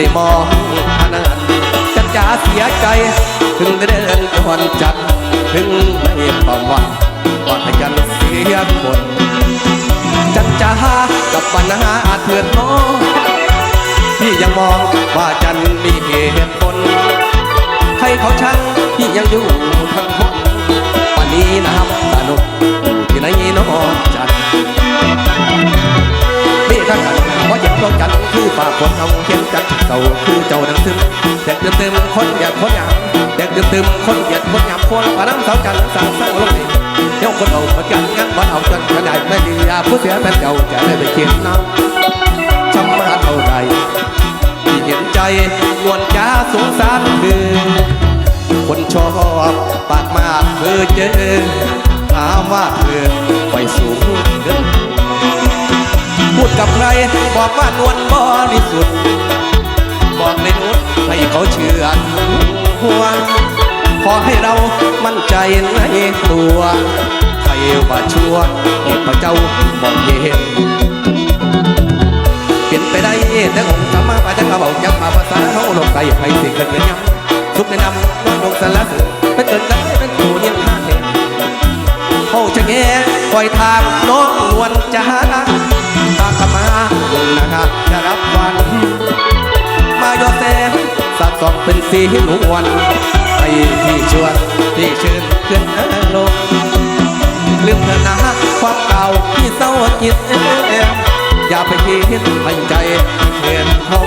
ได้มองพนันจันจ๋าเสียใจ ถึงเดินก่อนจัดถึงไม่ความหวังก่อนให้กันเสียคนจันจ๋ากับปัญหาอาจเถื่อนน้องพี่ยังมองว่าจันมีเหตุผลใครเขาช่างพี่ยังอยู่ทั้งคนวันนี้น้ำสนุกอยู่ในน้องจันพี่ข้างกัน คนเอาเข็นจันเก่าคือเจ้าดังซึมเด็กเติมเติมคนอยากคนยามเด็กเติมเติมคนอยากคนยามคนป่าน้ำสาวจันสร้างสร้างลงนี่เดี๋ยวคนเอาประกันงั้นวันเอาจนกระไดไม่ดียาผู้เสียเป็นเจ้าจะได้ไปเขียนน้ำชำระเท่าไรที่เห็นใจนวลจ้าสงสารเธอคนชอบปากมากเธอเจอถามว่าเธอไปสูง กับใคร บอกว่านวลบริสุทธิ์บอกเลยนุชให้เขาเชื่อหัวขอให้เรามั่นใจในตัวใครว่าชั่วเหตุพระเจ้ามองเห็นเปลี่ยนไปได้แต่คงสามารถอาจจะกระเบาจับมาภาษาเขาลงใจให้สิเกิดเงินยำสุขในนำน้อยลงสลัดเป็นเกินกันเป็นผู้เนียนห้าเห็นเขาจะแง่คอยทางน้องนวลจ้า สักองเป็นสีหนวลให้พี่ชวนพี่เชิญขึ้นลงลืมเถอะนะความเก่าที่เศร้าจิตอย่าไปคิดให้ใจเงินทอง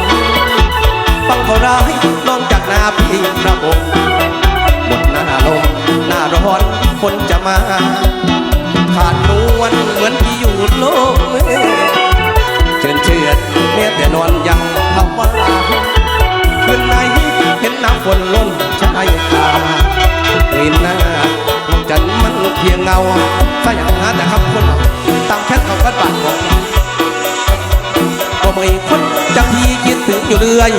ฟังเขาร้ายนองจากหน้าพี่ระบงหมดหน้าลมหน้าร้อนคนจะมา ขาดนวลเหมือนที่อยู่โลก เห็นหน้าจันทร์มันเพียงเงาถ้าอยากหาแต่คำคนเอาตามแค่เขาก็บาดบอกก็ไม่คนจังที่คิดถึงอยู่เรื่อย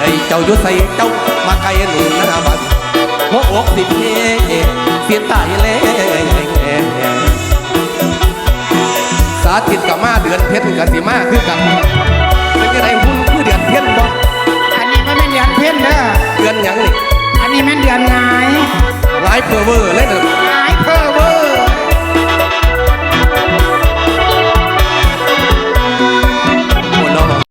เอ้ยเจ้าอยู่ใส่เจ้ามาไกลหนุนหน้าบันหัวอกสิเพเสียตายแล้วสาธิตกับมาเดือนเพชรกับสีมาคือกันเป็นยังไงหุ้นคือเดือนเพชรบ่อันนี้ม่เป็นเดือนเพ็ญเด้อเดือนยังนี่ อัน